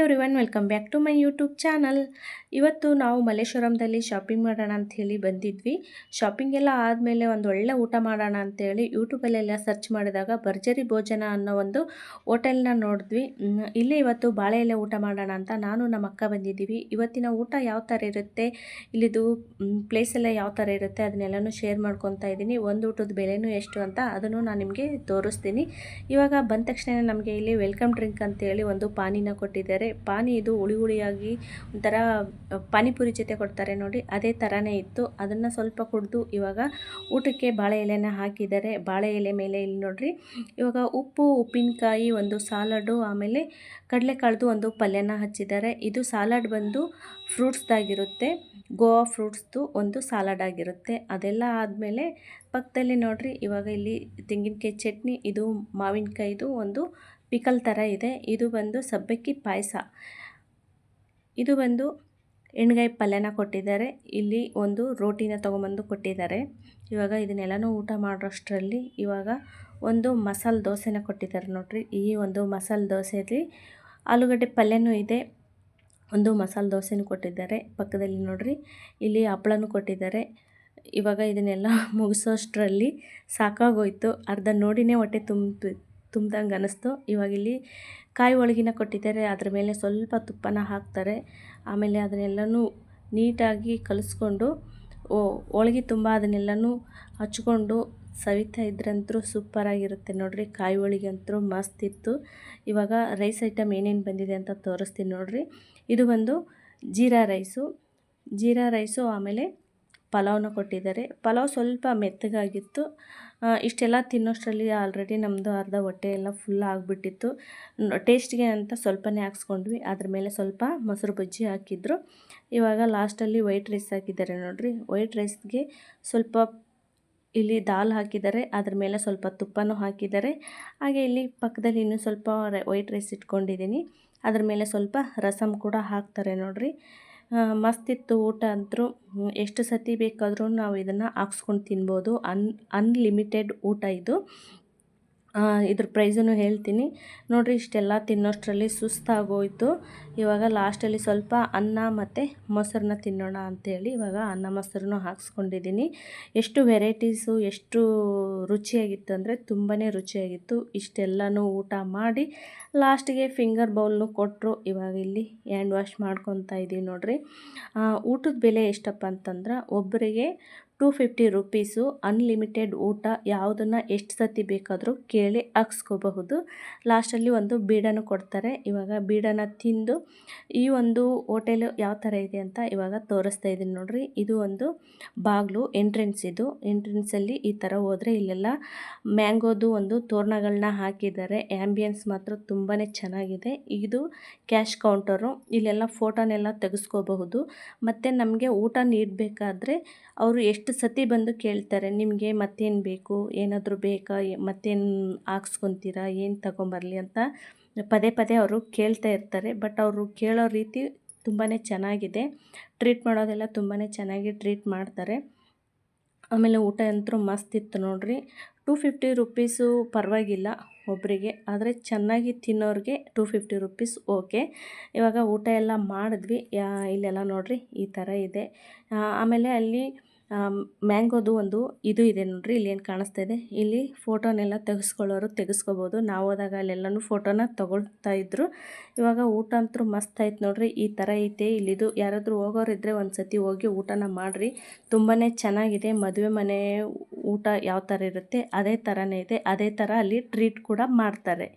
Everyone welcome back to my YouTube channel ಇವತ್ತು ನಾವು ಮಲ್ಲೇಶ್ವರಂದಲ್ಲಿ shopping ಮಾಡೋಣ ಅಂತ ಹೇಳಿ ಬಂದಿದ್ವಿ. ಶಾಪಿಂಗ್ ಎಲ್ಲ ಆದಮೇಲೆ ಒಂದು ಒಳ್ಳೆ ಊಟ ಮಾಡೋಣ ಅಂತೇಳಿ ಯೂಟ್ಯೂಬಲ್ಲೆಲ್ಲ ಸರ್ಚ್ ಮಾಡಿದಾಗ ಭರ್ಜರಿ ಭೋಜನ ಅನ್ನೋ ಒಂದು ಹೋಟೆಲ್ನ ನೋಡಿದ್ವಿ. ಇಲ್ಲೇ ಇವತ್ತು ಬಾಳೆ ಎಲೆ ಊಟ ಮಾಡೋಣ ಅಂತ ನಾನು ನಮ್ಮ ಅಕ್ಕ ಬಂದಿದ್ದೀವಿ. ಇವತ್ತಿನ ಊಟ ಯಾವ ಥರ ಇರುತ್ತೆ, ಇಲ್ಲಿದು ಪ್ಲೇಸ್ ಎಲ್ಲ ಯಾವ ಥರ ಇರುತ್ತೆ ಅದನ್ನೆಲ್ಲನೂ ಶೇರ್ ಮಾಡ್ಕೊತಾ ಇದ್ದೀನಿ. ಒಂದು ಊಟದ ಬೆಲೆನೂ ಎಷ್ಟು ಅಂತ ಅದನ್ನು ನಾನು ನಿಮಗೆ ತೋರಿಸ್ತೀನಿ. ಇವಾಗ ಬಂದ ತಕ್ಷಣ ನಮಗೆ ಇಲ್ಲಿ ವೆಲ್ಕಮ್ ಡ್ರಿಂಕ್ ಅಂತೇಳಿ ಒಂದು ಪಾನಿನ ಕೊಟ್ಟಿದ್ದಾರೆ. ಪಾನಿ ಇದು ಹುಳಿ ಹುಳಿಯಾಗಿ ಒಂಥರ ಪಾನಿಪುರಿ ಜೊತೆ ಕೊಡ್ತಾರೆ ನೋಡಿ, ಅದೇ ಥರನೇ ಇತ್ತು. ಅದನ್ನು ಸ್ವಲ್ಪ ಕುಡಿದು ಇವಾಗ ಊಟಕ್ಕೆ ಬಾಳೆ ಎಲೆನ ಹಾಕಿದ್ದಾರೆ ಬಾಳೆ ಎಲೆ ಮೇಲೆ ಇಲ್ಲಿ ನೋಡ್ರಿ, ಇವಾಗ ಉಪ್ಪು, ಉಪ್ಪಿನಕಾಯಿ, ಒಂದು ಸಾಲಡು, ಆಮೇಲೆ ಕಡಲೆಕಾಳ್ದು ಒಂದು ಪಲ್ಯನ ಹಚ್ಚಿದ್ದಾರೆ. ಇದು ಸಾಲಡ್ ಬಂದು ಫ್ರೂಟ್ಸ್ದಾಗಿರುತ್ತೆ, ಗೋವಾ ಫ್ರೂಟ್ಸ್ದು ಒಂದು ಸಾಲಡ್ ಆಗಿರುತ್ತೆ ಅದೆಲ್ಲ ಆದಮೇಲೆ ಪಕ್ಕದಲ್ಲಿ ನೋಡ್ರಿ, ಇವಾಗ ಇಲ್ಲಿ ತೆಂಗಿನಕಾಯಿ ಚಟ್ನಿ, ಇದು ಮಾವಿನಕಾಯಿದು ಒಂದು ಪಿಕಲ್ ಥರ ಇದೆ. ಇದು ಬಂದು ಸಬ್ಬಕ್ಕಿ ಪಾಯಸ. ಇದು ಬಂದು ಎಣ್ಗಾಯಿ ಪಲ್ಯನ ಕೊಟ್ಟಿದ್ದಾರೆ. ಇಲ್ಲಿ ಒಂದು ರೋಟಿನ ತೊಗೊಂಬಂದು ಕೊಟ್ಟಿದ್ದಾರೆ. ಇವಾಗ ಇದನ್ನೆಲ್ಲನೂ ಊಟ ಮಾಡೋಷ್ಟರಲ್ಲಿ ಇವಾಗ ಒಂದು ಮಸಾಲೆ ದೋಸೆನ ಕೊಟ್ಟಿದ್ದಾರೆ ನೋಡ್ರಿ. ಈ ಒಂದು ಮಸಾಲೆ ದೋಸೆಯಲ್ಲಿ ಆಲೂಗಡ್ಡೆ ಪಲ್ಯನೂ ಇದೆ. ಒಂದು ಮಸಾಲೆ ದೋಸೆನೂ ಕೊಟ್ಟಿದ್ದಾರೆ. ಪಕ್ಕದಲ್ಲಿ ನೋಡ್ರಿ, ಇಲ್ಲಿ ಹಪ್ಪಳನೂ ಕೊಟ್ಟಿದ್ದಾರೆ. ಇವಾಗ ಇದನ್ನೆಲ್ಲ ಮುಗಿಸೋಷ್ಟರಲ್ಲಿ ಸಾಕಾಗೋಯ್ತು. ಅರ್ಧ ನೋಡಿನೇ ಹೊಟ್ಟೆ ತುಂಬ ತುಂಬ್ದಂಗೆ ಅನ್ನಿಸ್ತು. ಇವಾಗ ಇಲ್ಲಿ ಕಾಯಿ ಒಳಗಿನ ಕೊಟ್ಟಿದ್ದಾರೆ. ಅದ್ರ ಮೇಲೆ ಸ್ವಲ್ಪ ತುಪ್ಪನ ಹಾಕ್ತಾರೆ. ಆಮೇಲೆ ಅದನ್ನೆಲ್ಲನೂ ನೀಟಾಗಿ ಕಲಿಸ್ಕೊಂಡು ಹೋಳ್ಗೆ ತುಂಬ ಅದನ್ನೆಲ್ಲನೂ ಹಚ್ಕೊಂಡು ಸವಿತಾ ಇದ್ರಂತೂ ಸೂಪರಾಗಿರುತ್ತೆ ನೋಡಿರಿ. ಕಾಯಿ ಹೋಳಿಗೆ ಅಂತೂ ಮಸ್ತ್ ಇತ್ತು. ಇವಾಗ ರೈಸ್ ಐಟಮ್ ಏನೇನು ಬಂದಿದೆ ಅಂತ ತೋರಿಸ್ತೀನಿ ನೋಡಿರಿ. ಇದು ಬಂದು ಜೀರಾ ರೈಸು ಜೀರಾ ರೈಸು ಆಮೇಲೆ ಪಲಾವ್ನ ಕೊಟ್ಟಿದ್ದಾರೆ. ಪಲಾವ್ ಸ್ವಲ್ಪ ಮೆತ್ತಗಾಗಿತ್ತು. ಇಷ್ಟೆಲ್ಲ ತಿನ್ನೋಷ್ಟರಲ್ಲಿ ಆಲ್ರೆಡಿ ನಮ್ಮದು ಅರ್ಧ ಹೊಟ್ಟೆ ಎಲ್ಲ ಫುಲ್ ಆಗಿಬಿಟ್ಟಿತ್ತು. ಟೇಸ್ಟ್ಗೆ ಅಂತ ಸ್ವಲ್ಪನೇ ಹಾಕ್ಸ್ಕೊಂಡ್ವಿ. ಅದ್ರ ಮೇಲೆ ಸ್ವಲ್ಪ ಮೊಸರು ಬಜ್ಜಿ ಹಾಕಿದ್ರು. ಇವಾಗ ಲಾಸ್ಟಲ್ಲಿ ವೈಟ್ ರೈಸ್ ಹಾಕಿದ್ದಾರೆ ನೋಡಿರಿ. ವೈಟ್ ರೈಸ್ಗೆ ಸ್ವಲ್ಪ ಇಲ್ಲಿ ದಾಲ್ ಹಾಕಿದ್ದಾರೆ. ಅದ್ರ ಮೇಲೆ ಸ್ವಲ್ಪ ತುಪ್ಪನೂ ಹಾಕಿದ್ದಾರೆ. ಹಾಗೆ ಇಲ್ಲಿ ಪಕ್ಕದಲ್ಲಿ ಇನ್ನೂ ಸ್ವಲ್ಪ ವೈಟ್ ರೈಸ್ ಇಟ್ಕೊಂಡಿದ್ದೀನಿ. ಅದ್ರ ಮೇಲೆ ಸ್ವಲ್ಪ ರಸಮ್ ಕೂಡ ಹಾಕ್ತಾರೆ ನೋಡಿರಿ. ಮಸ್ತಿತ್ತು ಊಟ ಅಂತೂ ಎಷ್ಟು ಸತಿ ಬೇಕಾದರೂ ನಾವು ಇದನ್ನು ಹಾಕ್ಸ್ಕೊಂಡು ತಿನ್ಬೋದು. ಅನ್ ಅನ್ಲಿಮಿಟೆಡ್ ಊಟ ಇದು. ಇದ್ರ ಪ್ರೈಸನ್ನು ಹೇಳ್ತೀನಿ. ನೋಡಿರಿ, ಇಷ್ಟೆಲ್ಲ ತಿನ್ನೋಷ್ಟರಲ್ಲಿ ಸುಸ್ತಾಗೋಯಿತು. ಇವಾಗ ಲಾಸ್ಟಲ್ಲಿ ಸ್ವಲ್ಪ ಅನ್ನ ಮತ್ತು ಮೊಸರನ್ನ ತಿನ್ನೋಣ ಅಂಥೇಳಿ ಇವಾಗ ಅನ್ನ ಮೊಸರನ್ನು ಹಾಕ್ಸ್ಕೊಂಡಿದ್ದೀನಿ. ಎಷ್ಟು ವೆರೈಟೀಸು, ಎಷ್ಟು ರುಚಿಯಾಗಿತ್ತು ಅಂದರೆ ತುಂಬಾ ರುಚಿಯಾಗಿತ್ತು. ಇಷ್ಟೆಲ್ಲನೂ ಊಟ ಮಾಡಿ ಲಾಸ್ಟಿಗೆ ಫಿಂಗರ್ ಬೌಲ್ನು ಕೊಟ್ಟರು. ಇವಾಗ ಇಲ್ಲಿ ಹ್ಯಾಂಡ್ ವಾಶ್ ಮಾಡ್ಕೊತಾ ಇದ್ದೀವಿ ನೋಡಿರಿ. ಊಟದ ಬೆಲೆ ಎಷ್ಟಪ್ಪ ಅಂತಂದ್ರೆ, ಒಬ್ಬರಿಗೆ ಟೂ ಫಿಫ್ಟಿ ರುಪೀಸು ಅನ್ಲಿಮಿಟೆಡ್ ಊಟ ಯಾವುದನ್ನು ಎಷ್ಟು ಸತಿ ಬೇಕಾದರೂ ಕೇಳಿ ಹಾಕ್ಸ್ಕೋಬಹುದು. ಲಾಸ್ಟಲ್ಲಿ ಒಂದು ಬೀಡನ್ನು ಕೊಡ್ತಾರೆ. ಇವಾಗ ಬೀಡನ ತಿಂದು ಈ ಒಂದು ಹೋಟೆಲು ಯಾವ ಥರ ಇದೆ ಅಂತ ಇವಾಗ ತೋರಿಸ್ತಾ ಇದ್ದೀನಿ ನೋಡಿರಿ. ಇದು ಒಂದು ಬಾಗಿಲು ಎಂಟ್ರೆನ್ಸ್ ಇದು. ಎಂಟ್ರೆನ್ಸಲ್ಲಿ ಈ ಥರ ಹೋದರೆ ಇಲ್ಲೆಲ್ಲ ಮ್ಯಾಂಗೋದು ಒಂದು ತೋರಣಗಳನ್ನ ಹಾಕಿದ್ದಾರೆ. ಆ್ಯಂಬಿಯನ್ಸ್ ಮಾತ್ರ ತುಂಬಾ ಚೆನ್ನಾಗಿದೆ. ಇದು ಕ್ಯಾಶ್ ಕೌಂಟರು ಇಲ್ಲೆಲ್ಲ ಫೋಟೋನೆಲ್ಲ ತೆಗೆಸ್ಕೋಬಹುದು. ಮತ್ತು ನಮಗೆ ಊಟ ನೀಡಬೇಕಾದ್ರೆ ಅವರು ಎಷ್ಟು ಸತಿ ಬಂದು ಕೇಳ್ತಾರೆ, ನಿಮಗೆ ಮತ್ತೇನು ಬೇಕು? ಏನಾದರೂ ಬೇಕಾ? ಮತ್ತೇನು ಹಾಕ್ಸ್ಕೊತೀರಾ? ಏನು ತಗೊಂಬರಲಿ ಅಂತ ಪದೇ ಪದೇ ಅವರು ಕೇಳ್ತಾ ಇರ್ತಾರೆ. ಬಟ್ ಅವರು ಕೇಳೋ ರೀತಿ ತುಂಬಾ ಚೆನ್ನಾಗಿದೆ. ಟ್ರೀಟ್ ಮಾಡೋದೆಲ್ಲ ತುಂಬಾ ಚೆನ್ನಾಗಿ ಟ್ರೀಟ್ ಮಾಡ್ತಾರೆ. ಆಮೇಲೆ ಊಟ ಅಂತೂ ಮಸ್ತ್ ಇತ್ತು ನೋಡ್ರಿ. ಟೂ ಫಿಫ್ಟಿ ರುಪೀಸು ಪರವಾಗಿಲ್ಲ ಒಬ್ಬರಿಗೆ ಆದರೆ ಚೆನ್ನಾಗಿ ತಿನ್ನೋರಿಗೆ ಟೂ ಫಿಫ್ಟಿ ರುಪೀಸ್ ಓಕೆ. ಇವಾಗ ಊಟ ಎಲ್ಲ ಮಾಡಿದ್ವಿ. ಯಾ- ಇಲ್ಲೆಲ್ಲ ನೋಡ್ರಿ ಈ ಥರ ಇದೆ. ಆಮೇಲೆ ಅಲ್ಲಿ ಮ್ಯಾಂಗೋದು ಒಂದು ಇದು ಇದೆ ನೋಡ್ರಿ, ಇಲ್ಲಿ ಏನು ಕಾಣಿಸ್ತಾ ಇದೆ. ಇಲ್ಲಿ ಫೋಟೋನೆಲ್ಲ ತೆಗೆಸ್ಕೊಳ್ಳೋರು ತೆಗೆಸ್ಕೋಬೋದು. ನಾವು ಹೋದಾಗ ಅಲ್ಲೆಲ್ಲನೂ ಫೋಟೋನ ತೊಗೊಳ್ತಾ ಇದ್ರು. ಇವಾಗ ಊಟ ಅಂತೂ ಮಸ್ತ್ ಆಯ್ತು ನೋಡ್ರಿ, ಈ ಥರ ಐತೆ. ಇಲ್ಲಿದು ಯಾರಾದರೂ ಹೋಗೋರಿದ್ರೆ ಒಂದು ಸತಿ ಹೋಗಿ ಊಟನ ಮಾಡಿರಿ. ತುಂಬಾ ಚೆನ್ನಾಗಿದೆ. ಮದುವೆ ಮನೆ ಊಟ ಯಾವ ಥರ ಇರುತ್ತೆ, ಅದೇ ಥರನೇ ಇದೆ. ಅದೇ ಥರ ಅಲ್ಲಿ ಟ್ರೀಟ್ ಕೂಡ ಮಾಡ್ತಾರೆ.